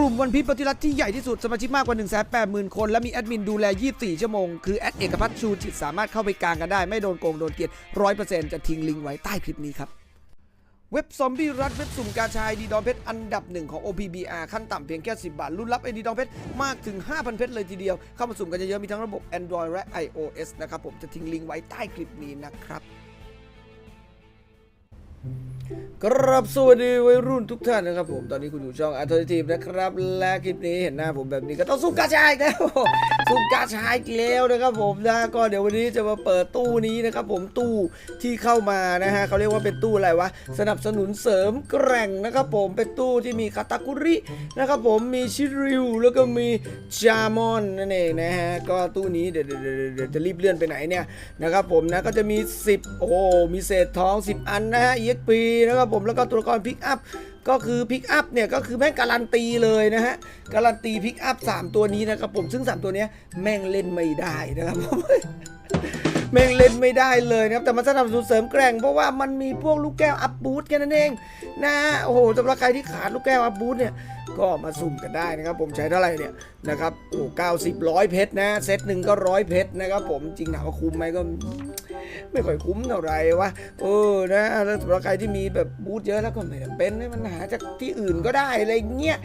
กลุ่มวันพีชปฏิรัติที่ใหญ่ที่สุดสมาชิกมากกว่า 1 8 0 0 0 0 คน และมีแอดมินดูแล 24 ชั่วโมง คือแอดเอกพัฒน์ชูจิตสามารถเข้าไปกลางกันได้ ไม่โดนโกงโดนเกลียด100%จะทิ้งลิงก์ไว้ใต้คลิปนี้ครับเว็บซอมบี้รัดเว็บสุ่มกาชายดีดอมเพชรอันดับหนึ่งของ OPBR ขั้นต่ำเพียงแค่ 10 บาทรุ่นรับไอดีดอมเพชรมากถึง 5,000 เพชรเลยทีเดียว เข้ามาสุ่มกันเยอะๆมีทั้งระบบ Android และ iOS นะครับผมจะทิ้งลิงก์ไว้ใต้คลิปนี้นะครับ ครับสวัสดีวัยรุ่นทุกท่านนะครับผมตอนนี้คุณอยู่ช่องอัลเทอร์ทีฟนะครับ และคลิปนี้เห็นหน้าผมแบบนี้ก็ต้องสุ่มกาชายอีกแล้ว สุ่มกาชายอีกแล้วนะครับผมนะก็เดี๋ยววันนี้จะมาเปิดตู้นี้นะครับผมตู้ที่เข้ามานะฮะเขาเรียกว่าเป็นตู้อะไรวะสนับสนุนเสริมแกร่งนะครับผมเป็นตู้ที่มีคาตาคุรินะครับผมมีชิริวแล้วก็มีจามอนนั่นเองนะฮะก็ตู้นี้เดี๋ยวเดี๋ยวเดี๋ยวจะรีบเลื่อนไปไหนเนี่ยนะครับผมนะก็จะมี 10 โอ้มีเศษทอง 10 อันนะฮะ EXP นะครับผมแล้วก็ตัวละครพิกอัพก็คือพิกอัพเนี่ยก็คือแม่งการันตีเลยนะฮะการันตีพิกอัพ3ตัวนี้นะครับผมซึ่ง 3 ตัวเนี้ยแม่งเล่นไม่ได้นะครับผมแม่งเล่นไม่ได้เลยนะครับ แต่มันสนับสนุนเสริมแกร่งเพราะว่ามันมีพวกลูกแก้วอัพบูทแค่นั้นเองนะโอ้โหสำหรับใครที่ขาดลูกแก้วอัพบูทเนี่ยก็มาสุ่มกันได้นะครับ ผมใช้เท่าไหร่เนี่ยนะครับโอ้เก้าสิบร้อยเพชรนะเซตหนึ่งก็ร้อยเพชรนะครับผมจริงถามว่าคุ้มไหมก็ ไม่ค่อยคุ้มเท่าไหร่วะเออนะแล้วสำหรับใครที่มีแบบบูธเยอะแล้วก็ไม่จำเป็นให้มันหาจากที่อื่นก็ได้อะไรเงี้ย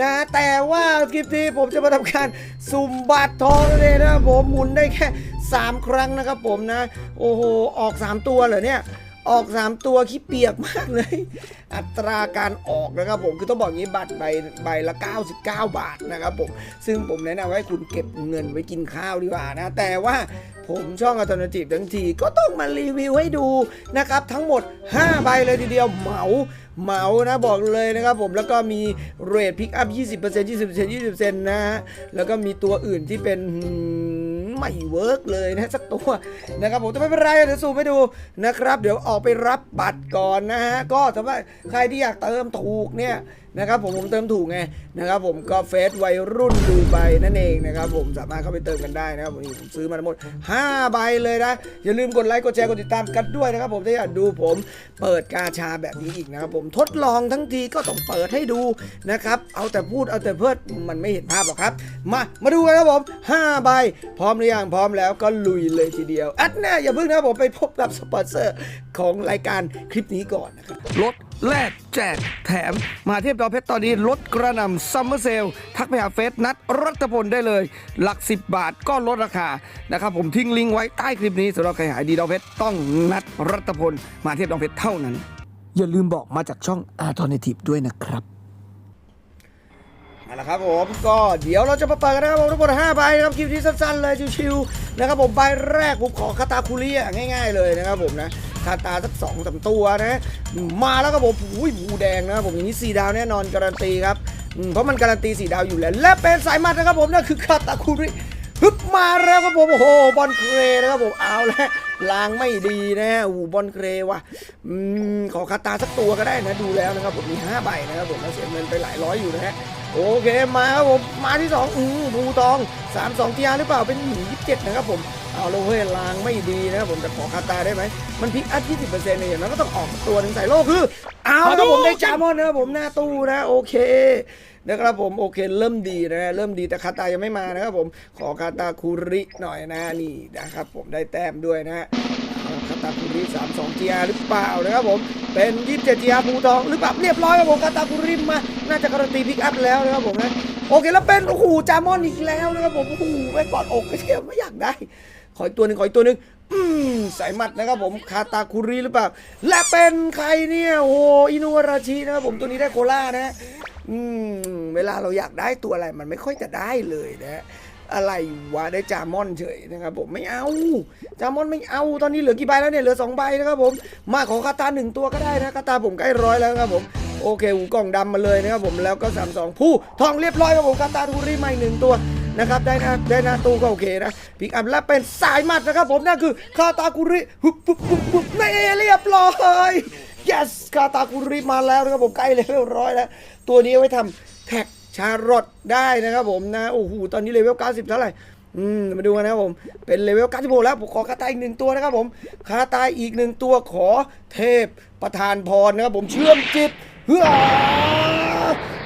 นะแต่ว่าคลิปนี้ผมจะมาทำการสุ่มบัตรทองเลยนะผมหมุนได้แค่ 3 ครั้งนะครับผมนะ โอ้โหออก 3 ตัวเหรอเนี่ย ออก 3 ตัวขี้เปียกมากเลย อัตราการออกนะครับผมคือต้องบอกงี้บัตรใบใบละ 99 บาทนะครับผมซึ่งผมแนะนำให้คุณเก็บเงินไว้กินข้าวดีกว่านะ แต่ว่าผมช่องอัตโนจีบทั้งทีก็ต้องมารีวิวให้ดูนะครับ ทั้งหมด 5 ใบเลยทีเดียวเหมาเหมานะบอกเลยนะครับผมแล้วก็มีเรทพิกอัพ 20% 20% 20%นะฮะแล้วก็มีตัวอื่นที่เป็น ไม่เวิร์กเลยนะสักตัวนะครับผมจะไม่เป็นไรเดี๋ยวสูมให้ดูนะครับ เดี๋ยวออกไปรับบัตรก่อนนะฮะก็สำหรับใครที่อยากเติมถูกเนี่ย นะครับผมผมเติมถูกไงนะครับผมก็เฟซวัยรุ่นดูใบนั่นเองนะครับผมสามารถเข้าไปเติมกันได้นะครับผมผมซื้อมาทั้งหมด5ใบเลยนะอย่าลืมกดไลค์กดแชร์กดติดตามกันด้วยนะครับผมถ้าอยากดูผมเปิดกาชาแบบนี้อีกนะครับผมทดลองทั้งทีก็ต้องเปิดให้ดูนะครับเอาแต่พูดเอาแต่เพิดมันไม่เห็นภาพหรอกครับ มามาดูกันครับผม5ใบพร้อมหรือยังพร้อมแล้วก็ลุยเลยทีเดียวอัดแน่อย่าเพิ่งนะครับผมไปพบกับสปอนเซอร์ของรายการคลิปนี้ก่อนนะครับลด แลกแจกแถมมาเทียบดาวเพชรตอนนี้ลดกระนำซัมเมอร์เซล ทักไปหาเฟซนัดรัตพลได้เลย หลัก 10 บาทก็ลดราคานะครับผมทิ้งลิงก์ไว้ใต้คลิปนี้สำหรับใครหายดีดาวเพชรต้องนัดรัตพลมาเทียบดาวเพชรเท่านั้น อย่าลืมบอกมาจากช่อง a l t e r n a t i v e ด้วยนะครับเอาละครับผมก็เดี๋ยวเราจะมาเปิดกันนะครับผมทั้งหมด5ใบนะครับคลิปที่สั้นๆเลยชิวๆนะครับผมใบแรกผมขอคาตาคุริอะง่าย ๆเลยนะครับผมนะาตาสักสองสามตัวนะ มาแล้วครับผมอุ้ยบูแดงนะผมอย่างนี้สี่ดาวแน่นอนการันตีครับเพราะมันการันตีสี่ดาวอยู่แล้ว และเป็นสายมัดนะครับผมนั่นคือคาตาคุริฮึบมาแล้วครับผมโอ้โหบอลเครนะครับผมเอาแล้วลางไม่ดีนะโอ้บอลเครว่ะอืมขอคาตาสักตัวก็ได้นะดูแล้วนะครับผมมี5ใบนะครับผมแล้วเสียเงินไปหลายร้อยอยู่นะฮะโอเคมาครับผมมาที่2อืมภูตอง3 2ทีอาร์หรือเปล่าเป็นหนี27นะครับผม เอาลงเฮ้ยลางไม่ดีนะครับผมจะขอคาตาได้ไหมมันพลิกอัพ20%เนี่ยอย่างนั้นก็ต้องออกตัวหนึ่งใส่โลกคือเอาแล้วผมได้จามอนนะครับผมหน้าตู้นะโอเคนะครับผมโอเคเริ่มดีนะเริ่มดีแต่คาตายังไม่มานะครับผมขอคาตาคูริหน่อยนะนี่นะครับผมได้แต้มด้วยนะคาตาคุริ3 2 GR หรือเปล่านะครับผมเป็น 27 GR ภูทองหรือเปล่าเรียบร้อยครับผมคาตาคุริมาน่าจะการันตีพิกอัพแล้วนะครับผมนะโอเคแล้วเป็นโอ้โหจามอนอีกแล้วนะครับผมโอ้โหไม่กอดอกก็เทียไม่อยากได้ ขออีกตัวหนึ่งขออีกตัวหนึ่งอืมสายมัดนะครับผมคาตาคุริหรือเปล่า และเป็นใครเนี่ยโอ้อินุวาราชินะครับผมตัวนี้ได้โคล่านะอืมเวลาเราอยากได้ตัวอะไรมันไม่ค่อยจะได้เลยนะอะไรวะได้จามอนเฉยนะครับผมไม่เอาจามอนไม่เอาตอนนี้เหลือกี่ใบแล้วเนี่ยเหลือสองใบนะครับผมมาขอคาตาหนึ่งตัวก็ได้นะคาตาผมใกล้ร้อยแล้วครับผมโอเคหูกล่องดำมาเลยนะครับผมแล้วก็3 2ผู้ทองเรียบร้อยครับผมคาตาทูริมาอีกหนึ่งตัว นะครับได้หน้าได้หน้าตู้ก็โอเคนะพิกอัพและเป็นสายมัดนะครับผมนั่นคือคาตาคุริหุบหุบหุบหุบนี่เรียบร้อย yes คาตาคุริมาแล้วนะครับผมใกล้เลเวลร้อยแล้วตัวนี้เอาไว้ทำแท็กชารอตได้นะครับผมนะโอ้โหตอนนี้เลเวล90เท่าไหร่อืมมาดูกันนะครับผมเป็นเลเวล96แล้วผมขอคาตาอีกหนึ่งตัวนะครับผมคาตาอีกหนึ่งตัวขอเทพประธานพรนะครับผมเชื่อมจิตเฮ้ย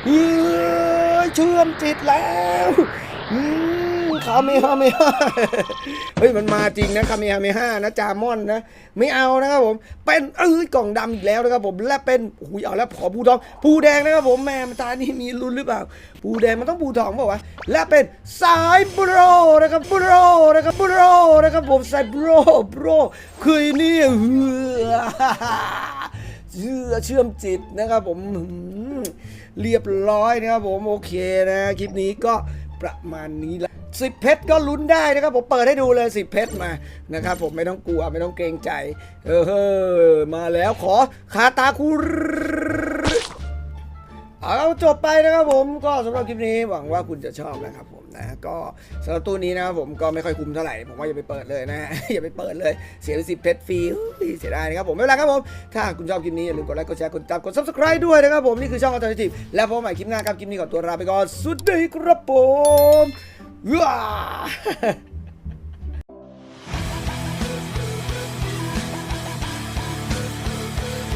เฮ้ย เชื่อมจิตแล้วอืมคาเมฮาเมฮาเฮ้ยมันมาจริงนะคาเมฮาเมฮานะจามอนนะ ไม่เอานะครับผม เป็นเอ้ยกล่องดำอีกแล้วนะครับผมและเป็นโอ้ยเอาแล้วขอภูทองภูแดงนะครับผมแม่ตานี่มีลุ้นหรือเปล่าภูแดงมันต้องภูทองเปล่าวะและเป็นสายโบรนะครับโบรนะครับโบรนะครับผมสายโบรโบรคือนี่เหือเชื่อเชื่อมจิตนะครับผม เรียบร้อยนะครับผมโอเคนะคลิปนี้ก็ประมาณนี้ละสิบเพชรก็ลุ้นได้นะครับผมเปิดให้ดูเลยสิบเพชรมานะครับผมไม่ต้องกลัวไม่ต้องเกรงใจ เออเฮ้อมาแล้วขอคาตาคู เอาจบไปนะครับผมก็สำหรับคลิปนี้หวังว่าคุณจะชอบนะครับผมนะก็สำหรับตู้นี้นะครับผมก็ไม่ค่อยคุ้มเท่าไหร่ผมว่าอย่าไปเปิดเลยนะ อย่าไปเปิดเลยเสียไปสิบเพชรฟรีเฮ้ยเสียดายนะครับผมไม่เป็นไรครับผมถ้าคุณชอบคลิปนี้อย่าลืมกดไลค์กดแชร์กดติดตามกด subscribe ด้วยนะครับผมนี่คือช่อง Alternative แล้วพบใหม่คลิปหน้าครับคลิปนี้ขอตัวลาไปก่อนสวัสดีครับผมว้า